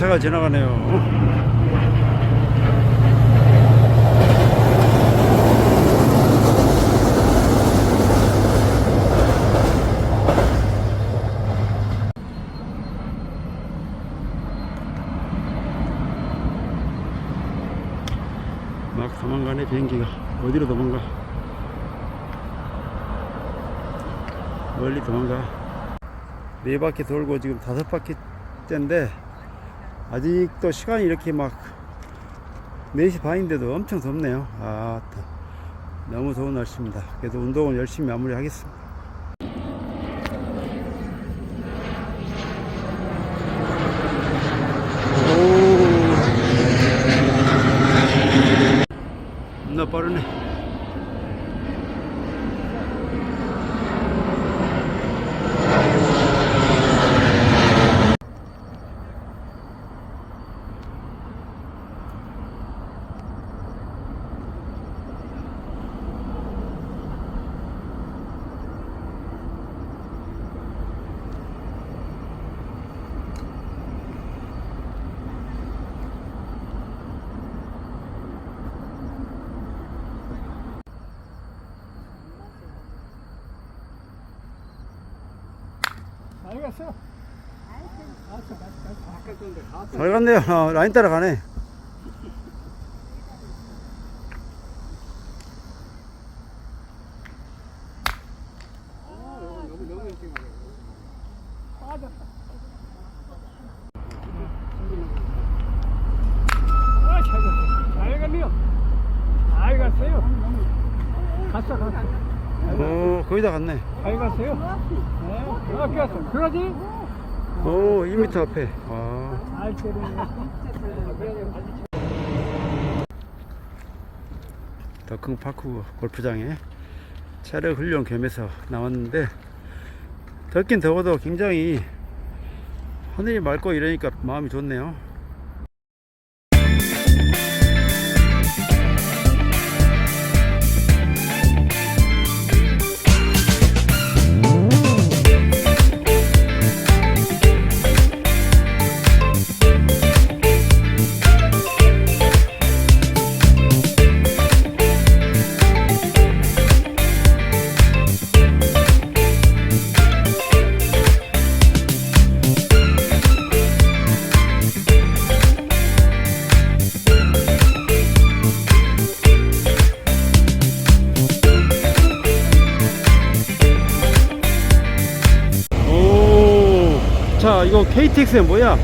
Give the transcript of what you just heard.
차가 지나가네요. 막 도망가네 비행기가. 어디로 도망가? 멀리 도망가. 네 바퀴 돌고 지금 다섯 바퀴째인데 아직도 시간이 이렇게 막 4시 반인데도 엄청 덥네요. 아 너무 더운 날씨입니다. 그래도 운동은 열심히 마무리 하겠습니다. 오. 나 빠르네 알겠어. 잘 갔네요 어, 라인 따라 가네 일찍 가네. 아, 잘 갔어. 잘 갔네요. 잘 갔어요. 갔어, 갔어. 오 거의 다 갔네 잘 갔어요. 네, 그렇게 갔어. 그러지? 오 2m 앞에 와. 더큰 파크 골프장에 체력 훈련 겸해서 나왔는데 덥긴 더워도 굉장히 하늘이 맑고 이러니까 마음이 좋네요. 자 이거 KTX는 뭐야?